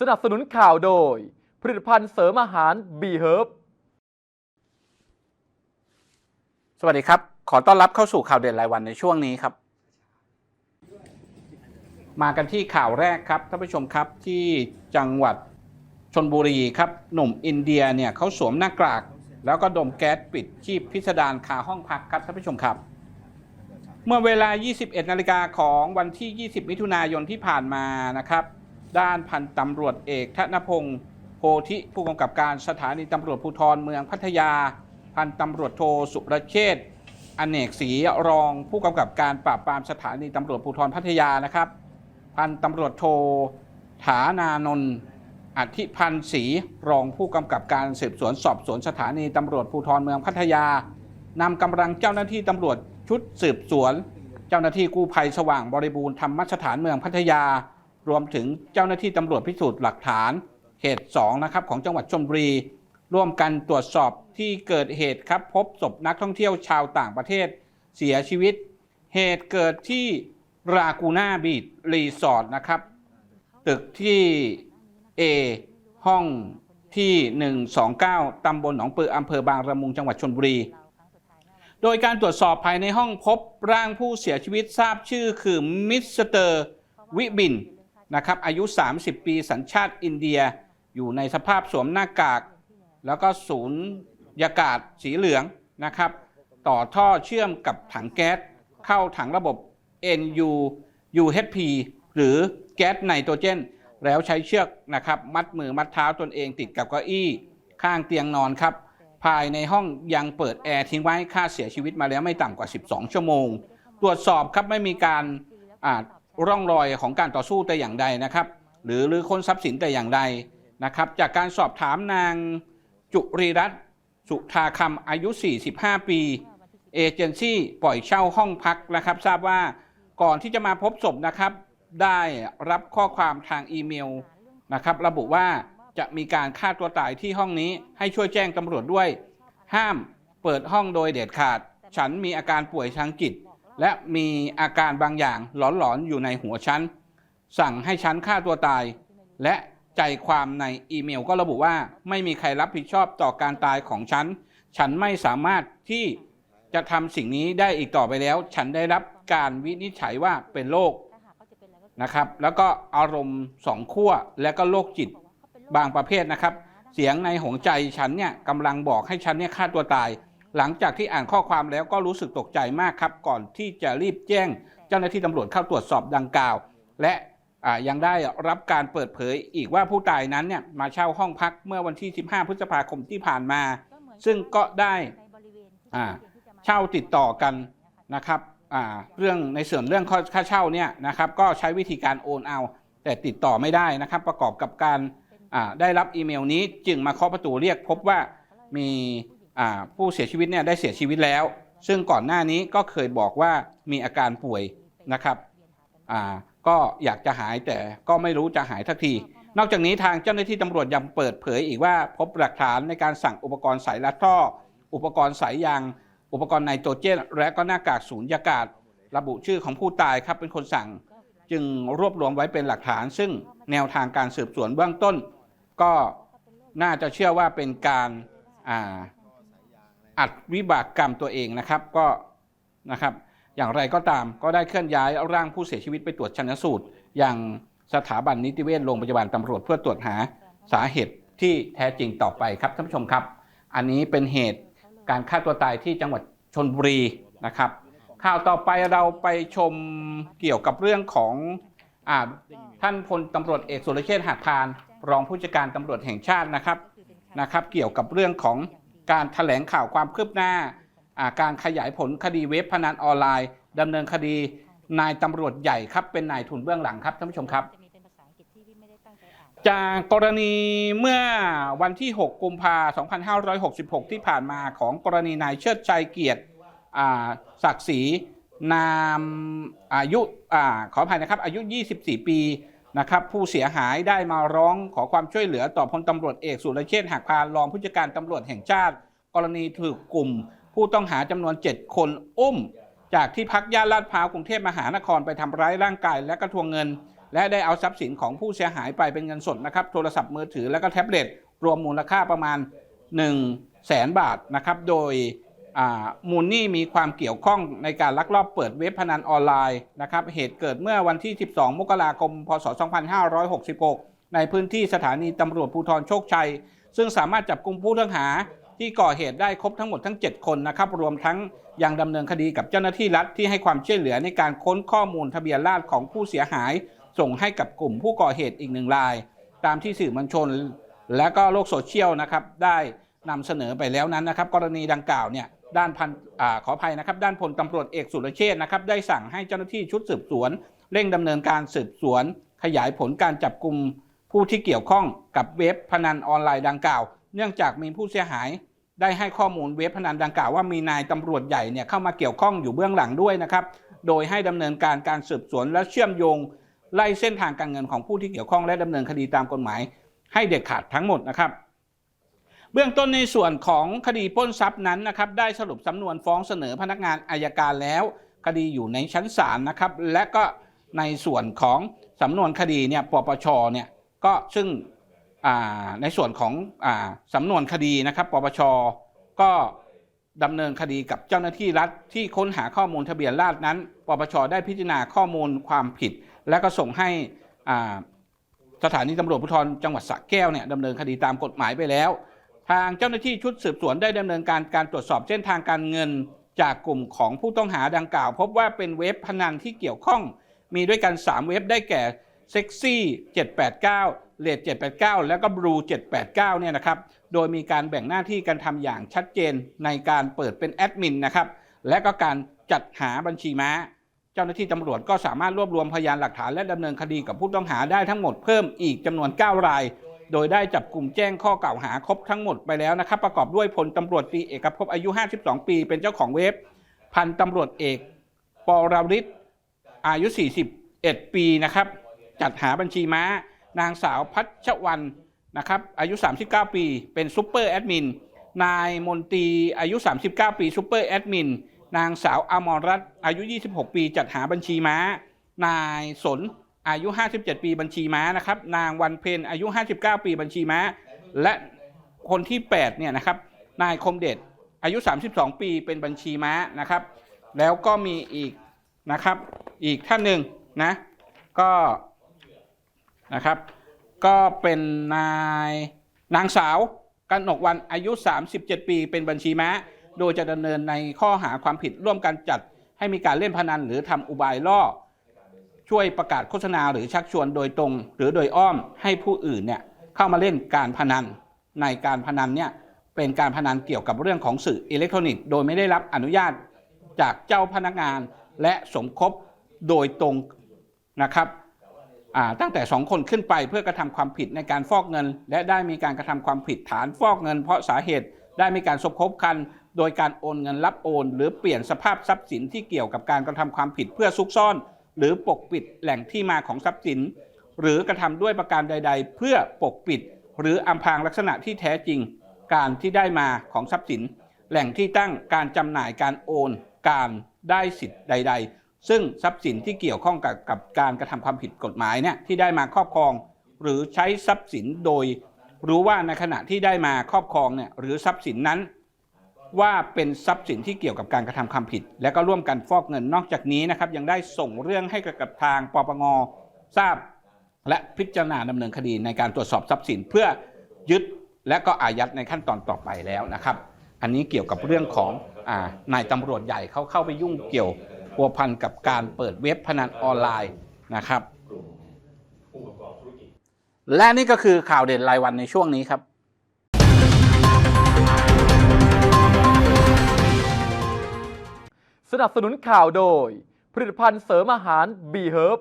สนับสนุนข่าวโดย ผลิตภัณฑ์เสริมอาหาร B Herb สวัสดีครับ ขอต้อนรับเข้าสู่ข่าวเด่นรายวันในช่วงนี้ครับ มากันที่ข่าวแรกครับท่านผู้ชมครับที่จังหวัดชนบุรีครับ หนุ่มอินเดียเนี่ยเขาสวมหน้ากาก แล้วก็ดมแก๊สปิดชีพพิสดารคาห้องพักครับท่านผู้ชมครับ เมื่อเวลา 21 นาฬิกาของวันที่ 20 มิถุนายนที่ผ่านมานะครับ ด้านพันตำรวจเอกธนพงศ์โพธิผู้กำกับการสถานีตำรวจภูธรเมืองพัทยา พันตำรวจโทสุรเชษฐ์อเนกศรีรองผู้กำกับการปราบปรามสถานีตำรวจภูธรพัทยานะครับ พันตำรวจโทฐานานนท์อธิพันธ์ศรีรองผู้กำกับการสืบสวนสอบสวนสถานีตำรวจภูธรเมืองพัทยานำกำลังเจ้าหน้าที่ตำรวจชุดสืบสวน เจ้าหน้าที่กู้ภัยสว่างบริบูรณ์ธรรมสถานเมืองพัทยา รวมถึงเจ้าหน้าที่ตำรวจพิสูจน์หลักฐานเขต2นะครับของจังหวัดชลบุรี ร่วมกันตรวจสอบที่เกิดเหตุครับ พบศพนักท่องเที่ยวชาวต่างประเทศเสียชีวิต เหตุเกิดที่รากูน่าบีดรีสอร์ทนะครับ ตึกที่ A ห้องที่ 129 ตำบลหนองปืออำเภอบางระมุงจังหวัดชนบุรี โดยการตรวจสอบภายในห้องพบร่างผู้เสียชีวิตทราบชื่อคือมิสเตอร์วิบิน นะครับอายุ 30 ปีสัญชาติอินเดียอยู่ในสภาพสวมหน้ากาก แล้วก็ศูนยากาศสีเหลืองนะครับ ต่อท่อเชื่อมกับถังแก๊ส เข้าถังระบบ NU UHP หรือแก๊สไนโตรเจน แล้วใช้เชือกนะครับมัดมือมัดเท้าตนเองติดกับเก้าอี้ข้างเตียงนอนครับ ภายในห้องยังเปิดแอร์ทิ้งไว้ค่าเสียชีวิตมาแล้วไม่ต่ำกว่า 12 ชั่วโมง ตรวจสอบครับไม่มีการอ่า ร่องรอยของการต่อสู้แต่อย่างใดนะครับ หรือหรือค้นทรัพย์สินแต่อย่างใดนะครับ จากการสอบถามนางจุรีรัตน์สุธาคำอายุ 45 ปีเอเจนซี่ปล่อยเช่าห้องพักนะครับ ทราบว่าก่อนที่จะมาพบศพนะครับ ได้รับข้อความทางอีเมลนะครับ ระบุว่าจะมีการฆ่าตัวตายที่ห้องนี้ให้ช่วยแจ้งตำรวจด้วย ห้ามเปิดห้องโดยเด็ดขาด ฉันมีอาการป่วยทางจิต และมีอาการบางอย่างหลอนๆอยู่ในหัวฉัน สั่งให้ฉันฆ่าตัวตาย และใจความในอีเมลก็ระบุว่าไม่มีใครรับผิดชอบต่อการตายของฉัน ฉันไม่สามารถที่จะทำสิ่งนี้ได้อีกต่อไปแล้ว ฉันได้รับการวินิจฉัยว่าเป็นโรคนะครับ แล้วก็อารมณ์สองขั้วและก็โรคจิตบางประเภทนะครับ เสียงในหัวใจฉันเนี่ยกำลังบอกให้ฉันเนี่ยฆ่าตัวตาย หลังจากที่อ่านข้อความแล้วก็รู้สึกตกใจมากครับ ก่อนที่จะรีบแจ้งเจ้าหน้าที่ตำรวจเข้าตรวจสอบดังกล่าว และยังได้รับการเปิดเผยอีกว่าผู้ตายนั้นเนี่ยมาเช่าห้องพักเมื่อวันที่ 15 พฤษภาคมที่ผ่านมา ซึ่งก็ได้เช่าติดต่อกันนะครับเรื่องในส่วนเรื่องค่าเช่าเนี่ยนะครับก็ใช้วิธีการโอนเอา แต่ติดต่อไม่ได้นะครับ ประกอบกับการได้รับอีเมลนี้จึงมาเคาะประตูเรียกพบว่ามี ผู้เสียชีวิตเนี่ยได้เสียชีวิตแล้ว ซึ่งก่อนหน้านี้ก็เคยบอกว่ามีอาการป่วยนะครับก็อยากจะหายแต่ก็ไม่รู้จะหายทักที นอกจากนี้ทางเจ้าหน้าที่ตำรวจยังเปิดเผยอีกว่าพบหลักฐานในการสั่งอุปกรณ์สายลัดท่อ อุปกรณ์สายยาง อุปกรณ์ไนโตรเจน และก็หน้ากากสูญญากาศ ระบุชื่อของผู้ตายครับเป็นคนสั่ง จึงรวบรวมไว้เป็นหลักฐาน ซึ่งแนวทางการสืบสวนเบื้องต้น ก็น่าจะเชื่อว่าเป็นการ อัดวิบากกรรมตัวเองนะครับก็นะครับ อย่างไรก็ตามก็ได้เคลื่อนย้ายร่างผู้เสียชีวิตไปตรวจชันสูตร อย่างสถาบันนิติเวชโรงพยาบาลตำรวจเพื่อตรวจหาสาเหตุที่แท้จริงต่อไปครับท่านผู้ชมครับ อันนี้เป็นเหตุการฆ่าตัวตายที่จังหวัดชนบุรีนะครับ ข่าวต่อไปเราไปชมเกี่ยวกับเรื่องของอท่านพลตำรวจเอกสุรเชษฐ์หักพาน รองผู้จัดการตำรวจแห่งชาตินะครับนะครับ เกี่ยวกับเรื่องของ การแถลงข่าวความคืบหน้าอ่าการขยายผลคดีเว็บพนันออนไลน์ดำเนินคดีนายตำรวจใหญ่ครับ เป็นนายทุนเบื้องหลังครับท่านผู้ชมครับ จากกรณีเมื่อวันที่ 6 กุมภาพันธ์2566 ที่ผ่านมาของกรณีนายเชิดชัยเกียรติอ่าศักดิ์ศรีนามอายุอาขออภัยนะครับ อายุ 24 ปี นะครับผู้เสียหายได้มาร้องขอความช่วยเหลือต่อพลตำรวจเอกสุรเชษฐ์หักพานรองผู้จัดการตำรวจแห่งชาติ กรณีถูกกลุ่ม ผู้ต้องหาจำนวน 7 คนอุ้ม จากที่พักย่านลาดพร้าวกรุงเทพมหานครไปทำร้ายร่างกายและกระทวงเงิน และได้เอาทรัพย์สินของผู้เสียหายไปเป็นเงินสดนะครับโทรศัพท์มือถือแล้วก็แท็บเล็ตรวมมูลค่าประมาณ 1 0 0 0 0แสนบาทนะครับโดย มูลนี่มีความเกี่ยวข้องในการลักลอบเปิดเว็บพนันออนไลน์นะครับเหตุเกิดเมื่อวันที่ 12 มกราคม พศ 2566 ในพื้นที่สถานีตำรวจภูธรโชคชัย ซึ่งสามารถจับกลุ่มผู้ต้องหาที่ก่อเหตุได้ครบทั้งหมดทั้ง 7 คนนะครับ รวมทั้งยังดำเนินคดีกับเจ้าหน้าที่รัฐที่ให้ความช่วยเหลือในการค้นข้อมูลทะเบียนราษฎรของผู้เสียหาย ส่งให้กับกลุ่มผู้ก่อเหตุอีกหนึ่งราย ตามที่สื่อมวลชน และก็โลกโซเชียลนะครับได้นำเสนอไปแล้วนั้นนะครับ กรณีดังกล่าวเนี่ย ด้านพันอขออภัยนะครับด้านพลตำรวจเอกสุรเชษฐ์นะครับได้สั่งให้เจ้าหน้าที่ชุดสืบสวน เร่งดำเนินการสืบสวน ขยายผลการจับกลุ่มผู้ที่เกี่ยวข้องกับเว็บพนันออนไลน์ดังกล่าว เนื่องจากมีผู้เสียหายได้ให้ข้อมูลเว็บพนันดังกล่าวว่ามีนายตำรวจใหญ่เนี่ยเข้ามาเกี่ยวข้องอยู่เบื้องหลังด้วยนะครับ โดยให้ดำเนินการการสืบสวนและเชื่อมโยง ไล่เส้นทางการเงินของผู้ที่เกี่ยวข้องและดำเนินคดีตามกฎหมาย ให้เด็ดขาดทั้งหมดนะครับ เบื้องต้นในส่วนของคดีปล้นทรัพย์นั้นนะครับได้สรุปสำนวนฟ้องเสนอพนักงานอายการแล้ว คดีอยู่ในชั้นศาลนะครับ และก็ในส่วนของสำนวนคดีเนี่ยปปชเนี่ยก็ซึ่งในส่วนของอสำนวนคดีนะครับปปชก็ดำเนินคดีกับเจ้าหน้าที่รัฐที่ค้นหาข้อมูลทะเบียนราษนั้นปปชได้พิจารณาข้อมูลความผิด และก็ส่งให้สถานีตำรวจภูธรจังหวัดสระแก้วเนี่ยดำเนินคดีตามกฎหมายไปแล้ว ทางเจ้าหน้าที่ชุดสืบสวนได้ดำเนินการการตรวจสอบเส้นทางการเงิน จากกลุ่มของผู้ต้องหาดังกล่าว พบว่าเป็นเว็บพนันที่เกี่ยวข้อง มีด้วยกัน 3 เว็บได้แก่เซ็กซี่789เลด789 แล้วก็บลู789เนี่ยนะครับ โดยมีการแบ่งหน้าที่กันทำอย่างชัดเจนในการเปิดเป็นแอดมินนะครับ และก็การจัดหาบัญชีม้า เจ้าหน้าที่ตำรวจก็สามารถรวบรวมพยานหลักฐานและดำเนินคดีกับผู้ต้องหาได้ทั้งหมดเพิ่มอีกจำนวน 9 ราย โดยได้จับกลุ่มแจ้งข้อกล่าวหาครบทั้งหมดไปแล้วนะครับ ประกอบด้วยพลตำรวจตรีเอกภพอายุ 52 ปี เป็นเจ้าของเว็บ พันตำรวจเอกปอรริศอายุ 41 ปีนะครับ จัดหาบัญชีม้า นางสาวพัชวันนะครับ อายุ 39 ปี เป็นซูเปอร์แอดมิน นายมนตรีอายุ 39 ปีซูเปอร์แอดมิน นางสาวอมรรัตน์อายุ 26 ปี จัดหาบัญชีม้า นายสน อายุ 57 ปีบัญชีม้านะครับ นางวันเพ็ญอายุ 59 ปีบัญชีม้า และคนที่8เนี่ยนะครับนายคมเดชอายุ 32 ปีเป็นบัญชีม้านะครับ แล้วก็มีอีกนะครับอีกท่านหนึ่งนะก็นะครับก็เป็นนายนางสาวกันกวันอายุ 37 ปีเป็นบัญชีม้า โดยจะดำเนินในข้อหาความผิดร่วมกันจัดให้มีการเล่นพนันหรือทำอุบายล่อ ช่วยประกาศโฆษณาหรือชักชวนโดยตรง หรือโดยอ้อมให้ผู้อื่นเนี่ยเข้ามาเล่นการพนัน ในการพนันเนี่ยเป็นการพนันเกี่ยวกับเรื่องของสื่ออิเล็กทรอนิกส์โดยไม่ได้รับอนุญาตจากเจ้าพนักงานและสมคบโดยตรงนะครับตั้งแต่ 2 คนขึ้นไปเพื่อกระทำความผิดในการฟอกเงิน และได้มีการกระทำความผิดฐานฟอกเงิน เพราะสาเหตุได้มีการสมคบกันโดยการโอนเงินรับโอน หรือเปลี่ยนสภาพทรัพย์สินที่เกี่ยวกับการกระทำความผิดเพื่อซุกซ่อน หรือปกปิดแหล่งที่มาของทรัพย์สิน หรือกระทำด้วยประการใด ๆ เพื่อปกปิด หรืออำพรางลักษณะที่แท้จริง การที่ได้มาของทรัพย์สิน แหล่งที่ตั้งการจำหน่ายการโอน การได้สิทธิ์ใด ๆ ซึ่งทรัพย์สินที่เกี่ยวข้องกับกับการกระทำความผิดกฎหมายเนี่ยที่ได้มาครอบครอง หรือใช้ทรัพย์สินโดย รู้ว่าในขณะที่ได้มาครอบครองเนี่ยหรือทรัพย์สินนั้น ว่าเป็นทรัพย์สินที่เกี่ยวกับการกระทำความผิด และก็ร่วมกันฟอกเงินนอกจากนี้นะครับ ยังได้ส่งเรื่องให้กับทางปปงทราบ และพิจารณาดำเนินคดีในการตรวจสอบทรัพย์สินเพื่อยึดและก็อายัดในขั้นตอนต่อไปแล้วนะครับ อันนี้เกี่ยวกับเรื่องของอนายตำรวจใหญ่เขาเข้าไปยุ่งเกี่ยวพัวพันกับการเปิดเว็บพนันออนไลน์นะครับ และนี่ก็คือข่าวเด่นรายวันในช่วงนี้ครับ สนับสนุนข่าวโดย ผลิตภัณฑ์เสริมอาหาร B Herb